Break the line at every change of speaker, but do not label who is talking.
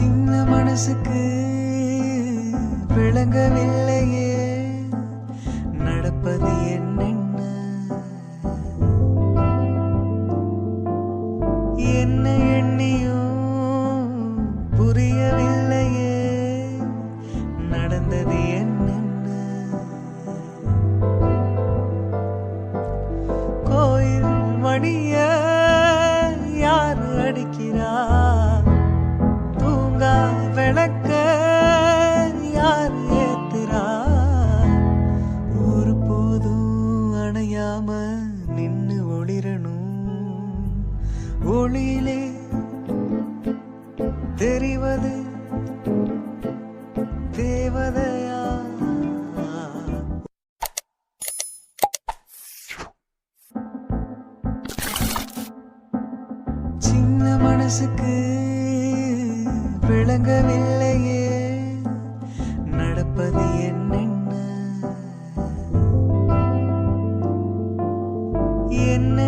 சின்ன மனசுக்கு விளங்கவில்லையே. நடப்பது என்னென்ன? என்ன விளக்க யார் ஏத்துறா ஒரு போதும் அணையாம நின்னு ஒளிரணும். ஒளியிலே தெரிவது தேவதையா? சின்ன மனசுக்கு விளங்கவில்லையே நடப்பது என்னென்ன? என்ன